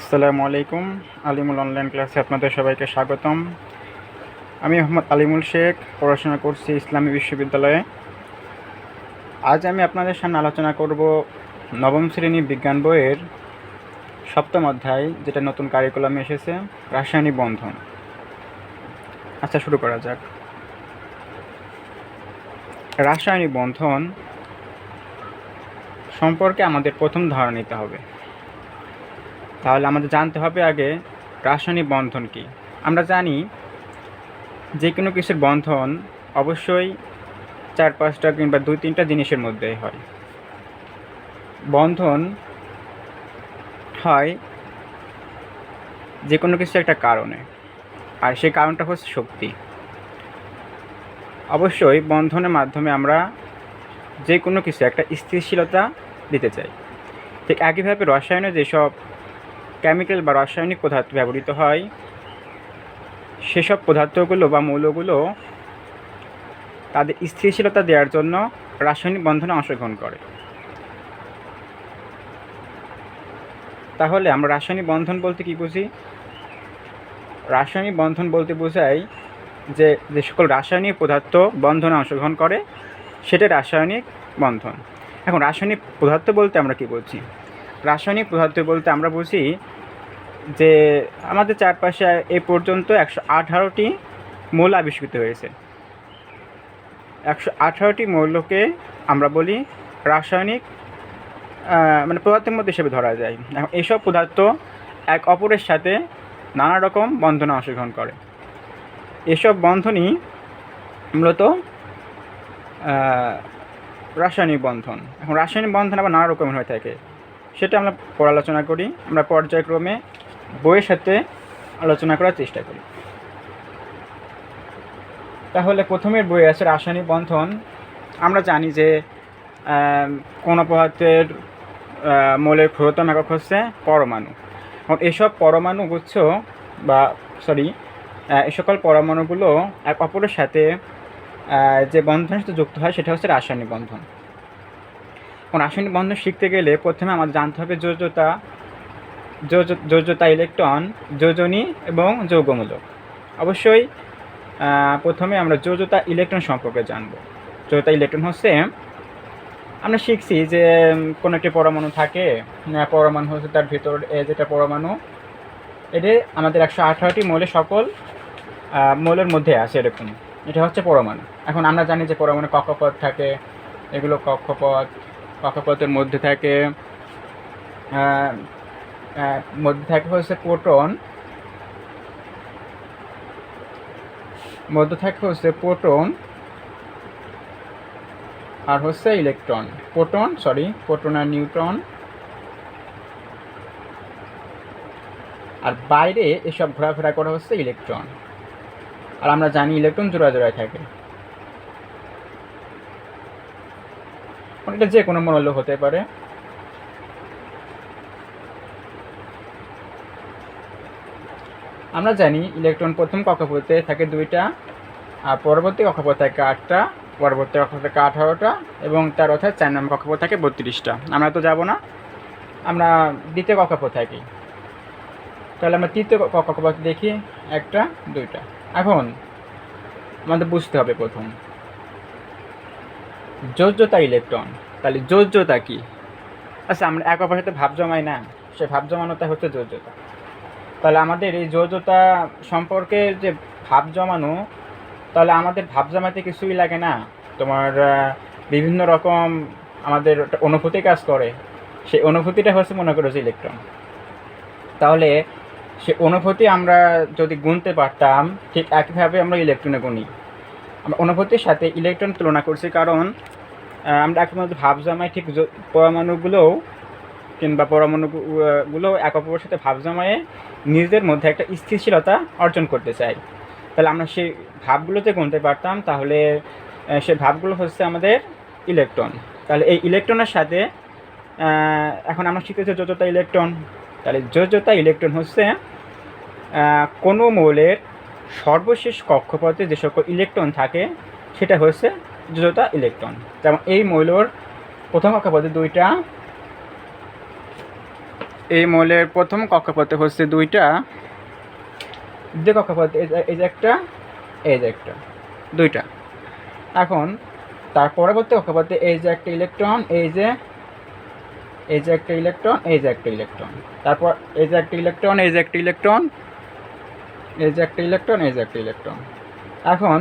আসসালামু আলাইকুম, আলিমুল অনলাইন ক্লাসে আপনাদের সবাইকে স্বাগতম। আমি মোহাম্মদ আলিমুল শেখ, পড়াশোনা করছি ইসলামী বিশ্ববিদ্যালয়ে। আজ আমি আপনাদের সামনে আলোচনা করব নবম শ্রেণি বিজ্ঞান বইয়ের সপ্তম অধ্যায়, যেটা নতুন কারিকুলামে এসেছে, রাসায়নিক বন্ধন। আচ্ছা শুরু করা যাক। রাসায়নিক বন্ধন সম্পর্কে আমাদের প্রথম ধারণা নিতে হবে। তাহলে আমাদের জানতে হবে আগে রাসায়নিক বন্ধন কি। আমরা জানি যে কোনো কিছুর বন্ধন অবশ্যই চার পাঁচটা কিংবা দুই তিনটা জিনিসের মধ্যে হয়। বন্ধন হয় যে কোনো কিছু একটা কারণে, আর সেই কারণটা হচ্ছে শক্তি। অবশ্যই বন্ধনের মাধ্যমে আমরা যে কোনো কিছু একটা স্থিতিশীলতা দিতে চাই। ঠিক একইভাবে রসায়নে যেসব কেমিক্যাল বা রাসায়নিক পদার্থ ব্যবহৃত হয়। সেসব পদার্থগুলো বা মৌলগুলো তাদের স্থিতিশীলতা দেওয়ার জন্য রাসায়নিক বন্ধনে অংশগ্রহণ করে। তাহলে আমরা রাসায়নিক বন্ধন বলতে কি বুঝি? রাসায়নিক বন্ধন বলতে বোঝাই যে যে সকল রাসায়নিক পদার্থ বন্ধনে অংশগ্রহণ করে, সেটা রাসায়নিক বন্ধন। এখন রাসায়নিক পদার্থ বলতে আমরা কি বলছি? রাসায়নিক পদার্থ বলতে আমরা বুঝি যে আমাদের চারপাশে এ পর্যন্ত একশো আঠারোটি মৌল আবিষ্কৃত হয়েছে। একশো আঠারোটি মৌলকে আমরা বলি রাসায়নিক মানে পদার্থের মধ্যে হিসেবে ধরা যায়। এখন এইসব পদার্থ এক অপরের সাথে নানা রকম বন্ধনে অংশগ্রহণ করে। এসব বন্ধনই মূলত রাসায়নিক বন্ধন। এখন রাসায়নিক বন্ধন আবার নানা রকমের হয়ে থাকে। সেটা আমরা পর আলোচনা করি। আমরা পর্যায়ক্রমে বইয়ের সাথে আলোচনা করার চেষ্টা করি। তাহলে প্রথমের বই আছে রাসায়নিক বন্ধন। আমরা জানি যে কোনো পদার্থের মৌলের ক্ষুদ্রতম একক হচ্ছে পরমাণু। এসব পরমাণু গুচ্ছ বা সরি এই সকল পরমাণুগুলো এক অপরের সাথে যে বন্ধনের সাথে যুক্ত হয় সেটা হচ্ছে রাসায়নিক বন্ধন। এখন রাসায়নিক বন্ধন শিখতে গেলে প্রথমে আমাদের জানতে হবে যোজ্যতা যোজ- যোজ্যতা ইলেকট্রন, যোজনী এবং যৌগমূলক। অবশ্যই প্রথমে আমরা যোজ্যতা ইলেকট্রন সম্পর্কে জানব। যোজ্যতা ইলেকট্রন হচ্ছে, আমরা শিখছি যে কোনো একটি পরমাণু থাকে পরমাণু হচ্ছে তার ভিতর যেটা পরমাণু, এটি আমাদের একশো আঠারোটি মৌলের সকল মৌলের মধ্যে আছে এরকম। এটা হচ্ছে পরমাণু। এখন আমরা জানি যে পরমাণু কক্ষপথ থাকে, এগুলো কক্ষপথ কক্ষপথের মধ্যে থাকে মধ্যে থাকে হচ্ছে প্রোটন মধ্যে থাকে হচ্ছে প্রোটন আর হচ্ছে ইলেকট্রন প্রোটন সরি প্রোটন আর নিউট্রন আর বাইরে এসব ঘোরাফেরা করা হচ্ছে ইলেকট্রন আর আমরা জানি ইলেকট্রন জোড়া জোড়ায় থাকে। এটা যে কোনো মৌল হতে পারে। আমরা জানি ইলেকট্রন প্রথম কক্ষপথে থাকে দুইটা, আর পরবর্তী কক্ষপথ থাকে আটটা, পরবর্তী কক্ষপথ থাকে আঠারোটা, এবং তার অর্থাৎ চার নম্বর কক্ষপথ থাকে বত্রিশটা। আমরা তো যাব না। আমরা দ্বিতীয় কক্ষপথ থাকি। তাহলে আমরা তৃতীয় কক্ষপথ দেখি, একটা, দুইটা। এখন আমাদের বুঝতে হবে প্রথম। যোজ্যতা ইলেকট্রন। তাহলে যোজ্যতা কি? আচ্ছা আমরা এক অপরের সাথে ভাব জমাই না। সে ভাব জমানোটা হচ্ছে যোজ্যতা তাহলে আমাদের এই যোজ্যতা সম্পর্কে যে ভাব জমানো, তাহলে আমাদের ভাব জমাতে কিছুই লাগে না। তোমার বিভিন্ন রকম আমাদের অনুভূতি কাজ করে। সেই অনুভূতিটা হচ্ছে মনে করো যে ইলেকট্রন। তাহলে সে অনুভূতি আমরা যদি গুনতে পারতাম, ঠিক একইভাবে আমরা ইলেকট্রনে গুনি। আমরা অনুভূতির সাথে ইলেকট্রন তুলনা করছি কারণ আমরা একমাত্র ভাব জমাই ঠিক পরমাণুগুলোও কিংবা পরমাণুগুলো এক অপরের সাথে ভাব জমায়ে নিজেদের মধ্যে একটা স্থিতিশীলতা অর্জন করতে চাই। তাহলে আমরা সেই ভাবগুলোতে গুনতে পারতাম, তাহলে সে ভাবগুলো হচ্ছে আমাদের ইলেকট্রন তাহলে এই ইলেকট্রনের সাথে এখন আমরা শিখেছি যোজ্যতা ইলেকট্রন তাহলে যোজ্যতা ইলেকট্রন হচ্ছে কোনো মৌলের সর্বশেষ কক্ষপথে যে সকল ইলেকট্রন থাকে, সেটা হচ্ছে যোজ্যতা ইলেকট্রন। যেমন এই মৌলর প্রথম কক্ষপথে দুইটা, এই মৌলের প্রথম কক্ষপথে হচ্ছে দুইটা, দ্বিতীয় কক্ষপথ এই যে একটা, এই যে একটা, দুইটা। এখন, তার পরবর্তী কক্ষপথে এই যে একটা ইলেকট্রন, এই যে এই যে একটা ইলেকট্রন, এই যে একটা ইলেকট্রন। তারপর এই যে একটা ইলেকট্রন, এই যে একটা ইলেকট্রন এই যে একটা ইলেকট্রন এই যে একটা ইলেকট্রন এখন,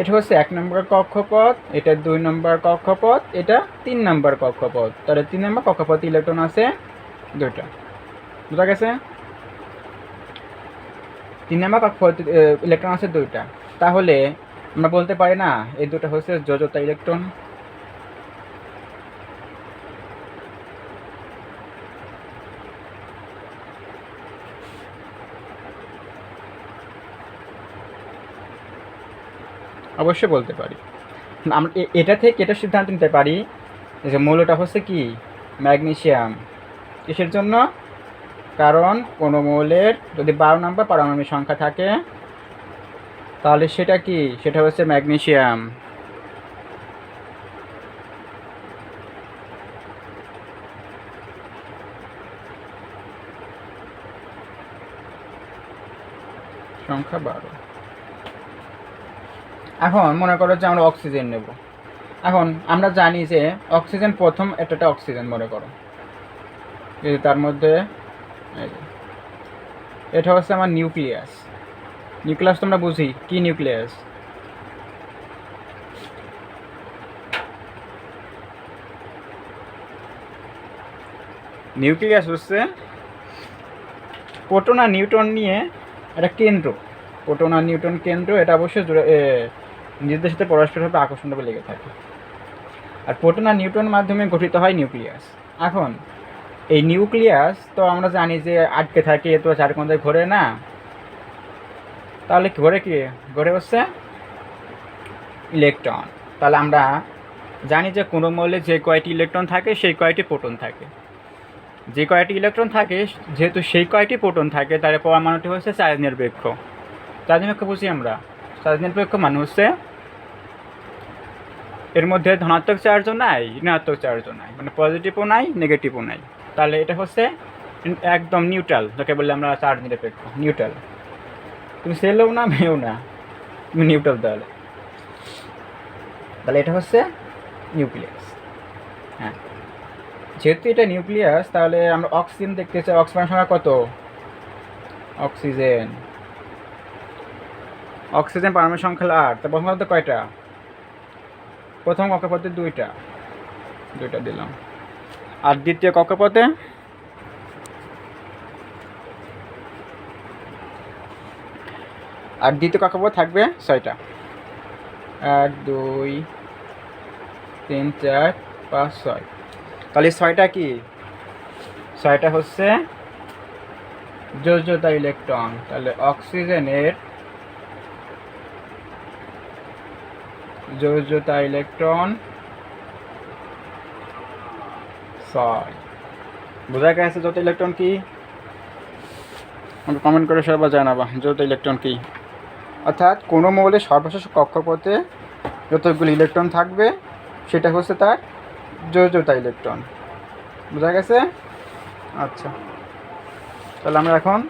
এটা হচ্ছে এক নম্বর কক্ষপথ, এটা দুই নম্বর কক্ষপথ, এটা তিন নম্বর কক্ষপথ। তাহলে তিন নম্বর কক্ষপথ ইলেকট্রন আছে দুইটা। বুঝা গেছে? তিন নম্বর কক্ষপথ ইলেকট্রন আছে দুইটা। তাহলে আমরা বলতে পারি না, এই দুটো হচ্ছে যোজতা ইলেকট্রন অবশ্যই বলতে পারি। আমরা এটা থেকে এটা সিদ্ধান্ত নিতে পারি যে মৌলটা হচ্ছে কি? ম্যাগনেশিয়াম কিসের জন্য? কারণ কোনো মৌলের যদি বারো নম্বর পারমাণবিক সংখ্যা থাকে, তাহলে সেটা কি? সেটা হচ্ছে ম্যাগনেশিয়াম সংখ্যা বারো। এখন মনে করো যে আমরা অক্সিজেন নেব। এখন আমরা জানি যে অক্সিজেন প্রথম একটা অক্সিজেন মনে করো। তার মধ্যে এটা হচ্ছে আমার নিউক্লিয়াস নিউক্লিয়াস তো আমরা বুঝি, কি নিউক্লিয়াস নিউক্লিয়াস হচ্ছে প্রোটন আর নিউটন নিয়ে একটা কেন্দ্র। প্রোটন আর নিউটন কেন্দ্র, এটা অবশ্যই নিজেদের সাথে পরস্পরভাবে আকর্ষণভাবে লেগে থাকে। আর প্রোটন আর নিউটন মাধ্যমে গঠিত হয় নিউক্লিয়াস। এখন, এই নিউক্লিয়াস তো আমরা জানি যে আটকে থাকে, এ তো চার কোণায় ঘোরে না। তাহলে ঘোরে কি? ঘোরে হচ্ছে ইলেকট্রন। তাহলে আমরা জানি যে কোনো মৌলে যে কয়টি ইলেকট্রন থাকে, সেই কয়টি প্রোটন থাকে। যে কয়টি ইলেকট্রন থাকে, যেহেতু সেই কয়টি প্রোটন থাকে তার পরমাণুটি হচ্ছে চার্জ নিরপেক্ষ চার্জ নিরপেক্ষ বুঝি আমরা? চার্জ নিরপেক্ষ মানে হচ্ছে এর মধ্যে ধনাত্মক চার্জও নাই, ঋণাত্মক চার্জও নাই মানে পজিটিভও নাই নেগেটিভও নাই। তাহলে এটা হচ্ছে একদম নিউট্রাল যাকে বললে আমরা চার্জ নিরপেক্ষ নিউট্রাল তুমি সেলেও না, মেয়েও না, তুমি নিউট্রাল তাহলে। তাহলে এটা হচ্ছে নিউক্লিয়াস হ্যাঁ। যেহেতু এটা নিউক্লিয়াস তাহলে আমরা অক্সিজেন দেখতে চাই অক্সিজেন সংখ্যা কত? অক্সিজেন অক্সিজেন পারমাণবিক সংখ্যা আট, তা প্রথম কক্ষপথে কয়টা? প্রথম কক্ষপথে দুইটা। দুইটা দিলাম। আর দ্বিতীয় কক্ষপথে? আর দ্বিতীয় কক্ষপথ থাকবে ছয়টা। এক, দুই, তিন, চার, পাঁচ, ছয়। তাহলে ছয়টা কি? ছয়টা হচ্ছে যোজ্যতা ইলেকট্রন। তাহলে অক্সিজেনের যোজ্যতা ইলেকট্রন। ছয়। বোঝা গেছে যত ইলেকট্রন কি? আমাকে কমেন্ট করে সবাই জানাবা যত ইলেকট্রন কি? অর্থাৎ কোনো মৌলের সর্বশেষ কক্ষপথে যতগুলো ইলেকট্রন থাকবে, সেটা হচ্ছে তার যোজ্যতা ইলেকট্রন। বোঝা গেছে? আচ্ছা। তাহলে আমরা এখন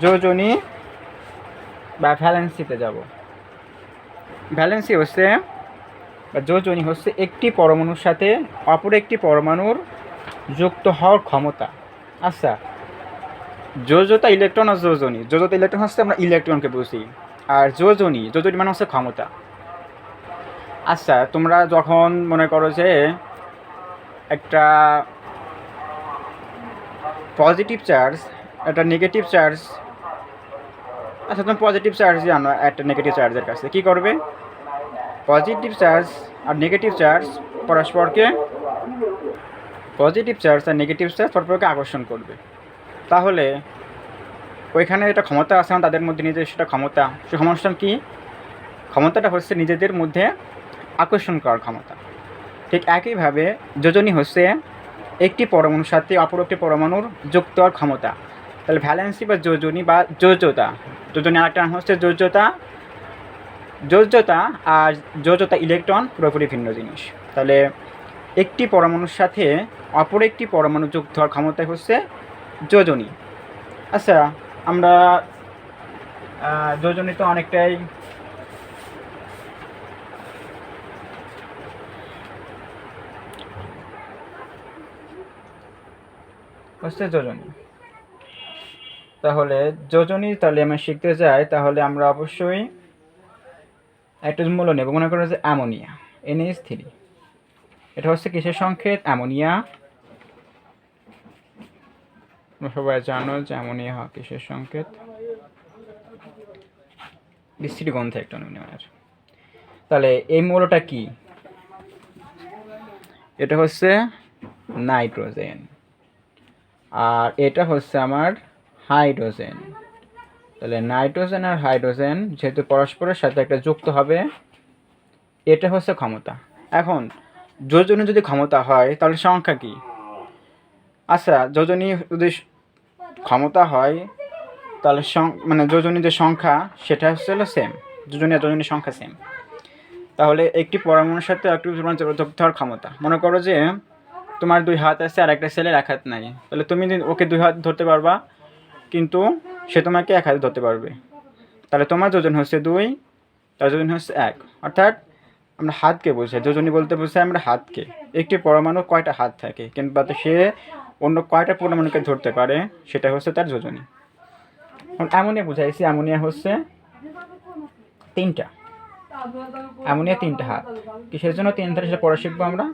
যোজনী বা ভ্যালেন্সিতে যাব। ভ্যালেন্সি হচ্ছে, বা যোজনী হচ্ছে একটি পরমাণুর সাথে অপর একটি পরমাণুর যুক্ত হওয়ার ক্ষমতা। আচ্ছা যোজতা ইলেকট্রন আর যোজনী। যোজতা ইলেকট্রন হচ্ছে আমরা ইলেকট্রনকে বুঝি, আর যোজনী যোজনী মানে হচ্ছে ক্ষমতা। আচ্ছা তোমরা যখন মনে করো যে একটা পজিটিভ চার্জ একটা নেগেটিভ চার্জ আচ্ছা তুমি পজিটিভ চার্জ জানো একটা নেগেটিভ চার্জের কাছে। কি করবে? পজিটিভ চার্জ আর নেগেটিভ চার্জ পরস্পরকে পজিটিভ চার্জ আর নেগেটিভ চার্জ পরস্পরকে আকর্ষণ করবে। তাহলে ওইখানে একটা ক্ষমতা আছে না, তাদের মধ্যে নিজস্ব সেটা ক্ষমতা। সে ক্ষমতা কি? ক্ষমতাটা হচ্ছে নিজেদের মধ্যে আকর্ষণ করার ক্ষমতা। ঠিক একইভাবে যোজনী হচ্ছে একটি পরমাণুর সাথে অপর একটি পরমাণুর যুক্ত হওয়ার ক্ষমতা। তাহলে ভ্যালেন্সি বা যোজনী বা যোজ্যতা? যোজনী আরেকটা নাম হচ্ছে যোজ্যতা। যোজ্যতা আর যোজ্যতা ইলেকট্রন পুরোপুরি ভিন্ন জিনিস। তাহলে একটি পরমাণুর সাথে অপর একটি পরমাণু যুক্ত হওয়ার ক্ষমতা হচ্ছে যোজনী। আচ্ছা আমরা যোজনী তো অনেকটাই হচ্ছে যোজনী। তাহলে যোজনী তাহলে আমরা শিখতে যাই, তাহলে আমরা অবশ্যই একটা মূল্য নেব। মনে করো যে অ্যামোনিয়া এনএইচ থ্রি এটা হচ্ছে কিসের সংকেত? অ্যামোনিয়া। সবাই জানো যে অ্যামোনিয়া কিসের সংকেত? বিশ্রী গন্ধ একটা অ্যামোনিয়ার তাহলে এই মূলটা কি? এটা হচ্ছে নাইট্রোজেন। আর এটা হচ্ছে আমার হাইড্রোজেন। তাহলে নাইট্রোজেন আর হাইড্রোজেন যেহেতু পরস্পরের সাথে একটা যুক্ত হবে, এটা হচ্ছে ক্ষমতা। এখন, যোজনী যদি ক্ষমতা হয়, তাহলে সংখ্যা কি? আচ্ছা যোজনী যদি ক্ষমতা হয়, তাহলে মানে যোজনী যে সংখ্যা, সেটা হচ্ছে হলো সেম যোজনী আর সংখ্যা সেম তাহলে একটি পরমাণুর সাথে একটি যুক্ত হওয়ার ক্ষমতা। মনে করো যে, তোমার দুই হাত আছে আর একটা ছেলের এক হাত নাই। তাহলে তুমি ওকে দুই হাত ধরতে পারবা কিন্তু সে তোমাকে এক হাতে ধরতে পারবে। তাহলে তোমার যোজন হচ্ছে দুই, তার যোজন হচ্ছে এক। অর্থাৎ আমরা হাতকে বোঝাই যোজনী বলতে বোঝাই আমরা হাতকে। একটি পরমাণু কয়টা হাত থাকে? কিংবা সে অন্য কয়টা পরমাণুকে ধরতে পারে, সেটা হচ্ছে তার যোজনী। অ্যামোনিয়া বুঝাইছি, অ্যামোনিয়া হচ্ছে তিনটা। অ্যামোনিয়া তিনটা হাত। কিসের জন্য তিন ধারে সেটা পরে শিখব আমরা?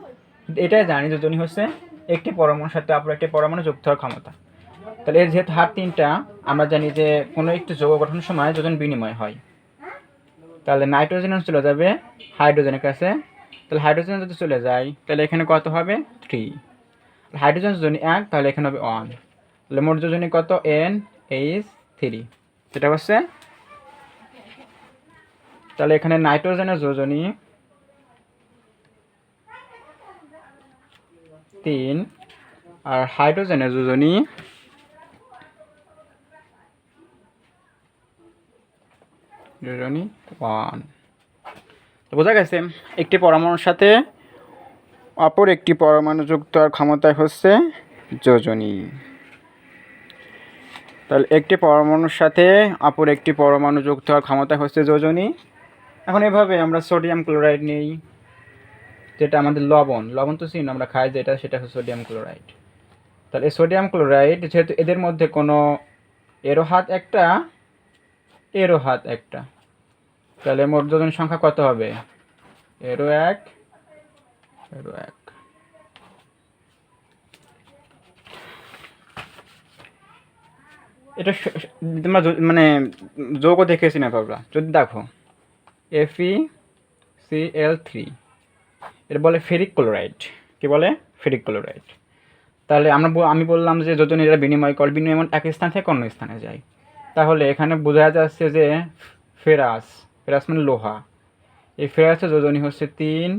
এটাই জানি, যোজনী হচ্ছে একটি পরমাণুর সাথে অপর একটি পরমাণু যুক্ত হওয়ার ক্ষমতা। তাহলে এর যেহেতু হাত তিনটা, আমরা জানি যে কোনো একটি যৌগ গঠনের সময় যোজন বিনিময় হয়। তাহলে নাইট্রোজেন চলে যাবে, হাইড্রোজেনের কাছে। তাহলে হাইড্রোজেন যদি চলে যায়, তাহলে এখানে কত হবে? থ্রি। হাইড্রোজেন যোজনী এক, তাহলে এখানে হবে ওয়ান। তাহলে মোট যোজনী কত? N, H, three. সেটা হচ্ছে তাহলে এখানে নাইট্রোজেনের যোজনী তিন, আর হাইড্রোজেনের যোজনী যোজনী ওয়ান তো বোঝা গেছে, একটি পরমাণুর সাথে অপর একটি পরমাণু যুক্ত হওয়ার ক্ষমতায় হচ্ছে যোজনী। তাহলে একটি পরমাণুর সাথে অপর একটি পরমাণু যুক্ত হওয়ার ক্ষমতা হচ্ছে যোজনী। এখন এভাবে আমরা সোডিয়াম ক্লোরাইড নেই, যেটা আমাদের লবণ। লবণ তো চিন, আমরা খাই যেটা, সেটা হচ্ছে সোডিয়াম ক্লোরাইড তাহলে সোডিয়াম ক্লোরাইড যেহেতু এদের মধ্যে কোনো এরো হাত একটা এরো হাত একটা। তাহলে মোট যোজন সংখ্যা কত হবে? এরো এক এরো এক। এটা তোমরা মানে যোগও দেখেছি না বাবরা যদি দেখো এফি সি এল থ্রি এটা বলে ফেরিক ক্লোরাইড। কি বলে? Ferric chloride. তাহলে আমরা আমি বললাম যে যোজন এরা বিনিময় কর, বিনিময় এক স্থান থেকে অন্য স্থানে যায়। তাহলে এখানে বোঝা যাচ্ছে যে ফেরাস ফেরাস মানে লোহা। এই ফেরাসের যোজনী হচ্ছে তিন,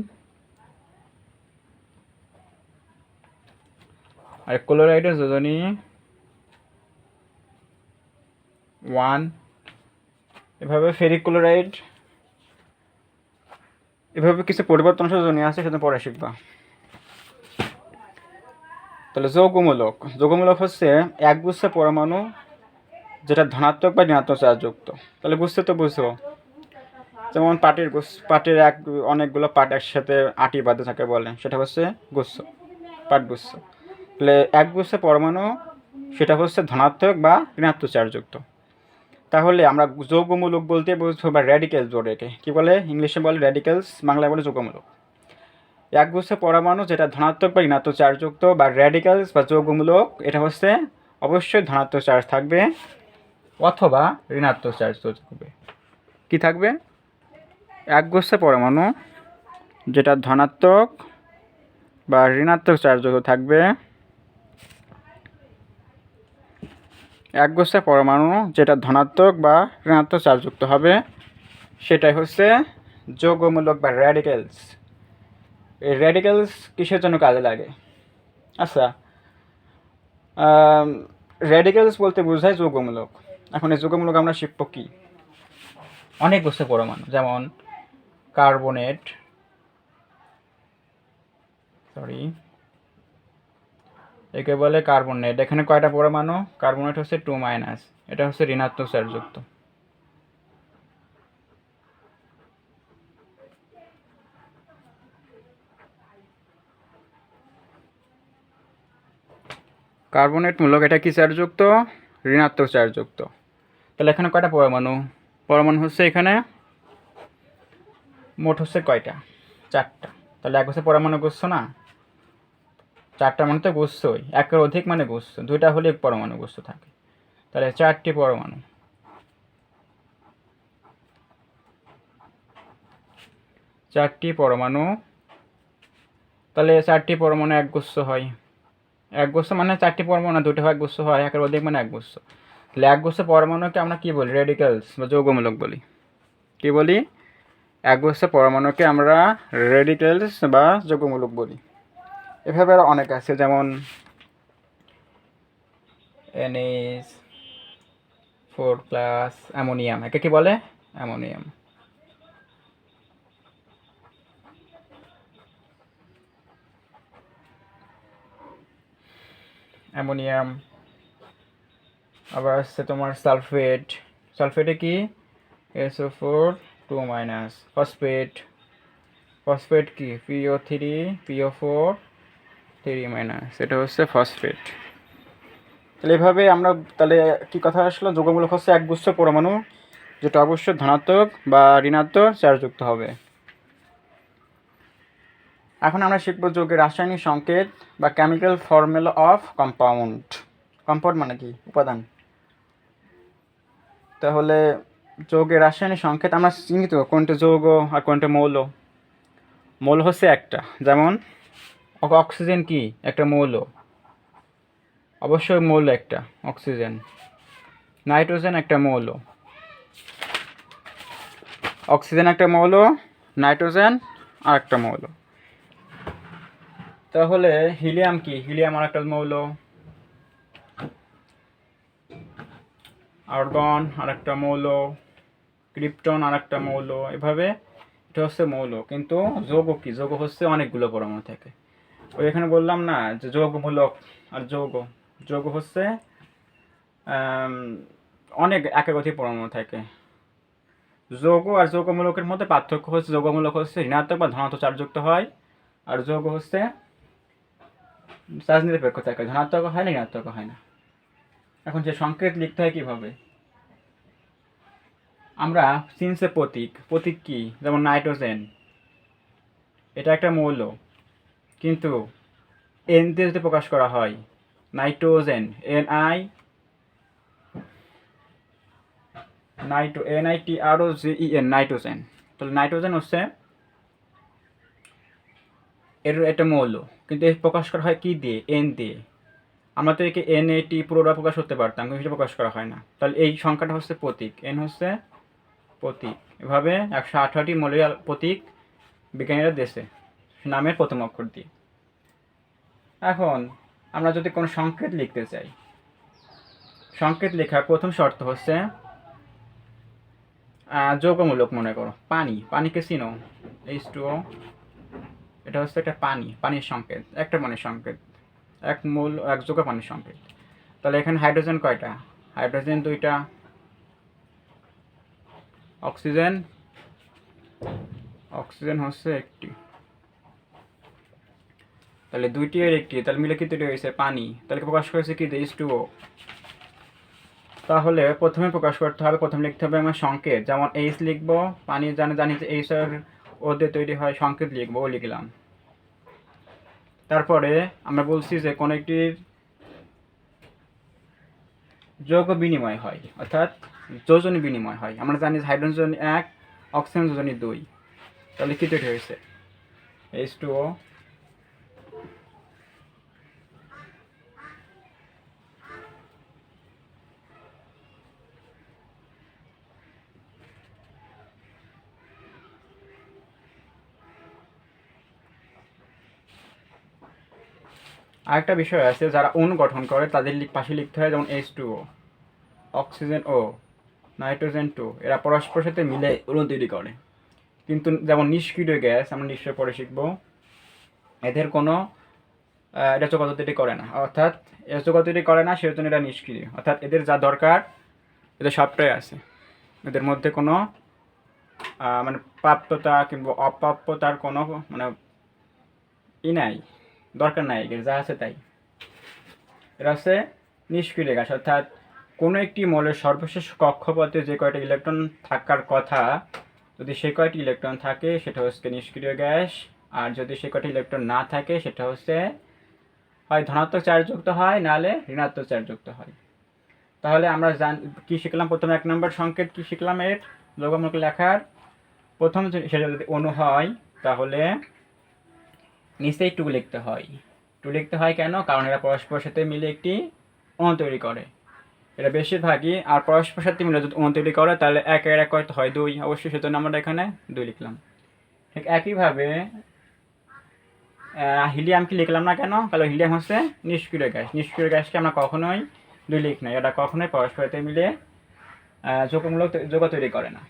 আর ক্লোরাইডের যোজনী ওয়ান। এভাবে ফেরিক ক্লোরাইড এভাবে কিছু পরিবর্তনশীল যোজনী আছে সেটা পরে শিখবা। তাহলে যৌগমূলক যৌগমূলক হচ্ছে এক গুচ্ছ পরমাণু যেটা ধনাত্মক বা ঋণাত্মক চার্জযুক্ত। তাহলে বুঝতে তো বুঝো যেমন পাটির গুচ্ছ পাটির এক, অনেকগুলো পাট একসাথে আটি বাঁধে থাকে বলে। সেটা হচ্ছে গুচ্ছ পাটগুচ্ছ তাহলে এক গুচ্ছ পরমাণু, সেটা হচ্ছে ধনাত্মক বা ঋণাত্মক চার্জযুক্ত তাহলে আমরা যৌগমূলক বলতে বুঝব বা র্যাডিক্যালস বলে একে কী বলে? ইংলিশে বলে র্যাডিক্যালস বাংলায় বলে যৌগমূলক। একগুচ্ছ পরমাণু যেটা ধনাত্মক বা ঋণাত্মক চার্জযুক্ত বা র্যাডিক্যালস বা যৌগমূলক, এটা হচ্ছে অবশ্যই ধনাত্মক চার্জ থাকবে অথবা ঋণাত্মক চার্জ থাকবে। কি থাকবে? একগুচ্ছ পরমাণু, যেটা ধনাত্মক বা ঋণাত্মক চার্জযুক্ত থাকবে। একগুচ্ছ পরমাণু, যেটা ধনাত্মক বা ঋণাত্মক চার্জযুক্ত হবে, সেটাই হচ্ছে যৌগমূলক বা র্যাডিক্যালস এই র্যাডিক্যালস কিসের জন্য কাজে লাগে? আচ্ছা র্যাডিক্যালস বলতে বোঝায় যৌগমূলক। এখন এই যৌগমূলক আমরা শিখব কি? অনেক বস্তু পরমাণু, যেমন কার্বনেট সরি একে বলে কার্বনেট। এখানে কয়টা পরমাণু? কার্বনেট হচ্ছে টু মাইনাস এটা হচ্ছে ঋণাত্মক চার্জযুক্ত কার্বনেট মূলক এটা কি চার্জযুক্ত ঋণাত্মক চার্জযুক্ত তাহলে এখানে কয়টা পরমাণু? পরমাণু হচ্ছে এখানে মোট হচ্ছে কয়টা? চারটা। তাহলে এক হচ্ছে পরমাণু গুচ্ছ না? চারটা মানে তো গুচ্ছই একের অধিক মানে গুচ্ছ দুইটা হলে পরমাণু গুচ্ছ থাকে। তাহলে চারটি পরমাণু। চারটি পরমাণু। তাহলে চারটি পরমাণু এক গুচ্ছ হয়। এক গুচ্ছ মানে চারটি পরমাণু দুটো এক গুচ্ছ হয়? একের অধিক মানে এক গুচ্ছ তাহলে এক গুচ্ছ পরমাণুকে আমরা কি বলি? রেডিক্যালস বা যৌগমূলক বলি। কি বলি? এক গুচ্ছ পরমাণুকে আমরা রেডিক্যালস বা যৌগমূলক বলি। এভাবে আরও অনেক আছে, যেমন এনএইচ, ফোর প্লাস, অ্যামোনিয়াম। একে কি বলে? অ্যামোনিয়াম। অ্যামোনিয়াম। আবার আসছে তোমার সালফেট। সালফেটে কি? SO four two minus phosphate phosphate কি? PO three PO four three minus এটা হচ্ছে ফসফেট তাহলে এভাবে আমরা তাহলে কি কথা আসলো? যৌগমূলক হচ্ছে একগুচ্ছ পরমাণু, যেটা অবশ্যই ধনাত্মক বা ঋণাত্মক চার্জযুক্ত হবে। এখন আমরা শিখব যৌগের রাসায়নিক সংকেত বা chemical formula of compound compound মানে কি? উপাদান। তাহলে যৌগের রাসায়নিক সংকেত, আমরা চিহ্নিত কোনটা যৌগ আর কোনটা মৌল। মৌল হচ্ছে একটা, যেমন অক্সিজেন কি? একটা মৌল। অবশ্যই মৌল একটা, অক্সিজেন। নাইট্রোজেন একটা মৌল। অক্সিজেন একটা মৌল, নাইট্রোজেন আর একটা মৌল। তাহলে হিলিয়াম কি? হিলিয়াম আর একটা মৌল। আর্গন আর একটা মৌল। ক্রিপ্টন আর একটা মৌল এভাবে এটা হচ্ছে মৌল কিন্তু যৌগ কি? যৌগ হচ্ছে অনেকগুলো পরমাণু থেকে। ওই এখানে বললাম না যে যৌগমূলক আর যৌগ। যৌগ হচ্ছে অনেক একাগতি পরমাণু থাকে। যৌগ আর যৌগমূলকের মধ্যে পার্থক্য হচ্ছে যৌগমূলক হচ্ছে ঋণাত্মক বা ধনাত্মক চার্জযুক্ত হয় আর যৌগ হচ্ছে চার্জ নিরপেক্ষ থাকে। ধনাত্মক হয় না ঋণাত্মক হয় না। এখন যে সংকেত লিখতে হয় কীভাবে? আমরা সিন্সে প্রতীক। প্রতীক কী? যেমন নাইট্রোজেন। এটা একটা মৌল। কিন্তু এন দিয়ে যদি প্রকাশ করা হয়, nitrogen N I nitro N I T R O G E N nitrogen. তাহলে নাইট্রোজেন হচ্ছে এর একটা মৌল। কিন্তু এর প্রকাশ করা হয় কি দিয়ে? এন দিয়ে। আমরা তো একে এন এ টি পুরোটা প্রকাশ করতে পারতাম, কিন্তু সেটা প্রকাশ করা হয় না। তাহলে এই সংখ্যাটা হচ্ছে প্রতীক। এন হচ্ছে প্রতীক। এভাবে একশো আঠারোটি মৌলিক প্রতীক বিজ্ঞানীরা দেশে নামের প্রথম অক্ষর দিয়ে এখন আমরা যদি কোনো সংকেত লিখতে চাই। সংকেত লেখার প্রথম শর্ত হচ্ছে যৌগমূলক মনে করো, পানি। পানিকে চিনো। এইচ টু এটা হচ্ছে একটা পানি, পানির সংকেত, একটা পানির সংকেত, এক মূল, এক যোগ পানির সংকেত। তাহলে এখানে হাইড্রোজেন কয়টা? হাইড্রোজেন দুইটা অক্সিজেন। অক্সিজেন হচ্ছে একটি। তাহলে দুইটি আর একটি, তাহলে মিলে কি তৈরি হয়েছে পানি। তাহলে প্রকাশ করেছে কি এইচ টু ও তাহলে প্রথমে প্রকাশ করতে হবে, প্রথমে লিখতে হবে আমার সংকেত। যেমন এইচ লিখব, পানি জানে, জানি যে এইচ আর ও দিয়ে তৈরি হয়, সংকেত লিখব, ও লিখলাম। তারপরে আমরা বলছি যে কোনো একটির যৌগ বিনিময় হয়, অর্থাৎ যোজনী বিনিময় হয়। আমরা জানি হাইড্রোজেন এক, অক্সিজেন যোজনী দুই। তাহলে কি তৈরি হয়েছে? এইচ টু ও আরেকটা বিষয় আছে, যারা অণু গঠন করে তাদের পাশে লিখতে হয় যেমন এইচ টু ও অক্সিজেন ও নাইট্রোজেন টু, এরা পরস্পরের সাথে মিলে অণু তৈরি করে। কিন্তু যেমন নিষ্ক্রিয় গ্যাস, আমরা নিশ্চয় পরে শিখব, এদের কোনো এটা তৈরি করে না। অর্থাৎ, এরা এটা তৈরি করে না, সেজন্য এটা নিষ্ক্রিয়। অর্থাৎ, এদের যা দরকার, এদের সবটাই আছে। এদের মধ্যে কোনো মানে প্রাপ্যতা কিংবা অপ্রাপ্যতার কোনো মানে ই নাই, দরকার নাই যা আছে তাই। এটা হচ্ছে নিষ্ক্রিয় গ্যাস, অর্থাৎ কোনো একটি মৌলের সর্বশেষ কক্ষপথে যে কয়টা ইলেকট্রন থাকার কথা, যদি সে কয়টি ইলেকট্রন থাকে, সেটা হচ্ছে নিষ্ক্রিয় গ্যাস, আর যদি সে কয়টি ইলেকট্রন না থাকে, সেটা হচ্ছে, হয় ধনাত্মক চার্জযুক্ত হয় নাহলে ঋণাত্মক চার্জযুক্ত হয়। তাহলে আমরা জান, কি শিখলাম? প্রথমে এক নম্বর সংকেত কি শিখলাম এর? যোগমূলক লেখার। প্রথম সেটা যদি অনু হয়, তাহলে নিচেই টু লিখতে হয়। টু লিখতে হয় কেন? কারণ এরা পরস্পরের সাথে মিলে একটি অণু তৈরি করে। এটা বেশিরভাগই আর পরস্পর সাথে মিলে যদি অণু তৈরি করে, তাহলে এক এর এক করতে হয়? দুই। অবশ্যই সেজন্য আমরা এখানে দুই লিখলাম। ঠিক একইভাবে হিলিয়ামকে লিখলাম না কেন? কারণ হিলিয়াম হচ্ছে নিষ্ক্রিয় গ্যাস। নিষ্ক্রিয় গ্যাসকে আমরা কখনোই দুই লিখ না এটা কখনোই পরস্পরের সাথে মিলে যোগমূলক যোগ তৈরি করে না।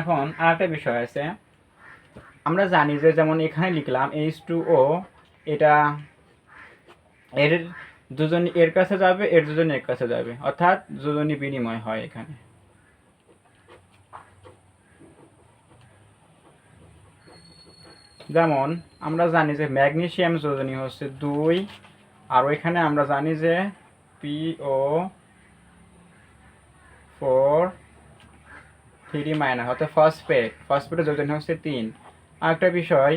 এখন আর একটা বিষয় আছে। আমরা জানি যে যেমন এখানে লিখলাম এইচ টু ও এটা এর দুজন এর কাছে যাবে, এর দুজন এর কাছে যাবে। অর্থাৎ দুজনই বিনিময় হয় এখানে। যেমন, আমরা জানি যে ম্যাগনেশিয়াম যোজনী হচ্ছে দুই, আর ওইখানে আমরা জানি যে P O four three minus অর্থাৎ ফসফেট ফসফেটের যোজনী হচ্ছে তিন। আর একটা বিষয়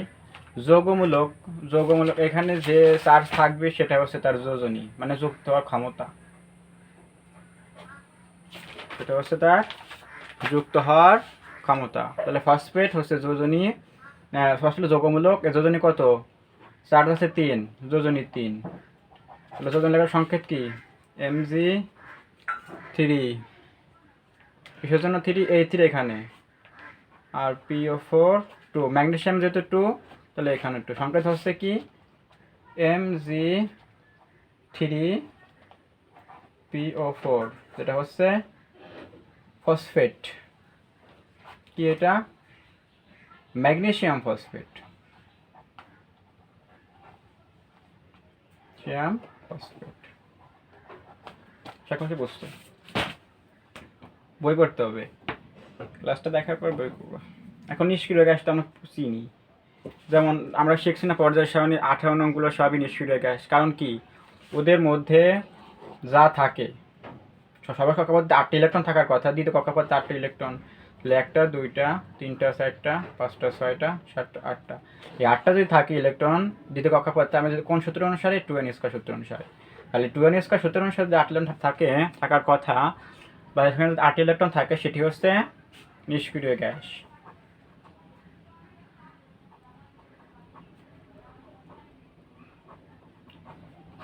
যোগমূলক যোগমূলক, এখানে যে চার্জ থাকবে সেটা হচ্ছে তার যোজনী মানে যুক্ত হওয়ার ক্ষমতা। সেটা হচ্ছে তার যুক্ত হওয়ার ক্ষমতা। তাহলে ফসফেট হচ্ছে যোজনী ফসফেট যোগমূলক যোজনী কত? চার্জ আছে তিন, যোজনী তিন। তাহলে যোজনী লেখার সংকেত কি? এম জি থ্রি কিসের জন্য থ্রি এই থ্রি এখানে। আর P O four two magnesium যেহেতু টু তাহলে এখানে একটু সংকেত হচ্ছে কি? M G three P O four যেটা হচ্ছে ফসফেট কি এটা? ম্যাগনেশিয়াম ফসফেট শ্যাম ফসফেট বই পড়তে হবে। ক্লাসটা দেখার পর বই পড়ব। এখন নিষ্ক্রিয় গ্যাসটা আমরা চিনি। যেমন আমরা শিখছি না পর্যায় সারণী, আঠারো নংগুলো সবই নিষ্ক্রিয় গ্যাস কারণ কি? ওদের মধ্যে যা থাকে, সবার কক্ষপথে আটটা ইলেকট্রন থাকার কথা, দ্বিতীয় কক্ষপথে আটটা ইলেকট্রন তাহলে একটা, দুইটা, তিনটা, চারটা, পাঁচটা, ছয়টা, সাতটা, আটটা। এই আটটা যদি থাকে ইলেকট্রন দ্বিতীয় কক্ষপথে আমি যদি কোন সূত্র অনুসারে টু এন স্কোয়ার সূত্র অনুসারে। তাহলে টু এন স্কোয়ার সূত্র অনুসারে যদি আট ইলেকট্রন থাকে, থাকার কথা, বা যদি আট ইলেকট্রন থাকে, সেটি হচ্ছে নিষ্ক্রিয় গ্যাস।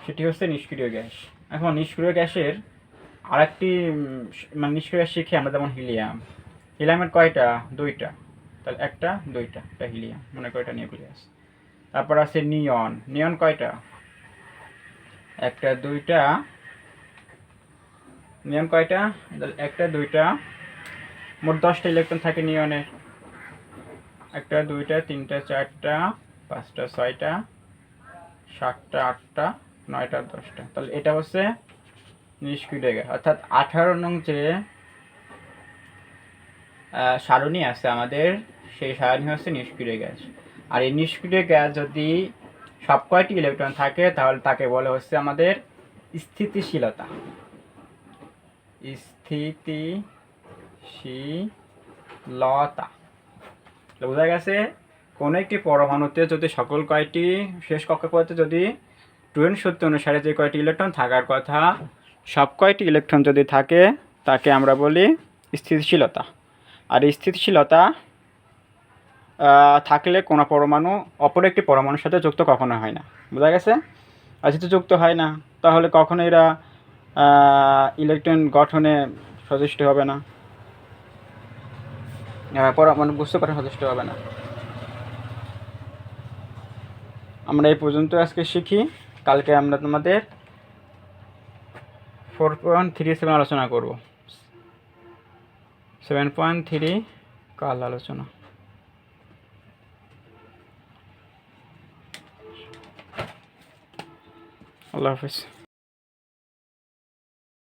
সেটি হচ্ছে নিষ্ক্রিয় গ্যাস। এখন নিষ্ক্রিয় গ্যাসের আরেকটি মানে নিষ্ক্রিয় গ্যাস শিখি আমরা যেমন হিলিয়াম। হিলিয়ামের কয়টা? দুইটা। তাহলে একটা, দুইটা। এটা হিলিয়াম, মনে কয়টা নিউক্লিয়াস। তারপর আছে নিয়ন। নিয়ন কয়টা? একটা, দুইটা। নিয়ন কয়টা? একটা, দুইটা। মোট দশটা ইলেকট্রন থাকে নিয়নের। একটা, দুইটা, তিনটা, চারটা, পাঁচটা, ছয়টা, সাতটা, আটটা। নয়টা, দশটা। তাহলে এটা হচ্ছে নিষ্ক্রিয় অর্থাৎ আঠারো নং যে সারণী আছে আমাদের, সেই সারণী হচ্ছে নিষ্ক্রিয় গ্যাস। আর এই নিষ্ক্রিয় গ্যাস যদি সব কয়টি ইলেকট্রন থাকে, তাহলে তাকে বলে হচ্ছে আমাদের স্থিতিশীলতা। স্থিতিশীলতা। বোঝা গেছে, কোনো একটি পরমাণুতে যদি সকল কয়টি, শেষ কক্ষপথে যদি টুয়েন সূত্র অনুসারে যে কয়টি ইলেকট্রন থাকার কথা, সব কয়টি ইলেকট্রন যদি থাকে, তাকে আমরা বলি স্থিতিশীলতা। আর স্থিতিশীলতা থাকলে কোনো পরমাণু, অপর একটি পরমাণুর সাথে যুক্ত কখনো হয় না। বোঝা গেছে? আর যেহেতু যুক্ত হয় না, তাহলে কখনো এরা ইলেকট্রন গঠনে সচেষ্ট হবে না। পরমাণু বুঝতে পারে সচেষ্ট হবে না। আমরা এই পর্যন্ত আজকে শিখি। কালকে আমরা তোমাদের ফোর পয়েন্ট থ্রি সেভেন আলোচনা করব। সেভেন পয়েন্ট থ্রি কাল আলোচনা। আল্লাহ হাফিজ।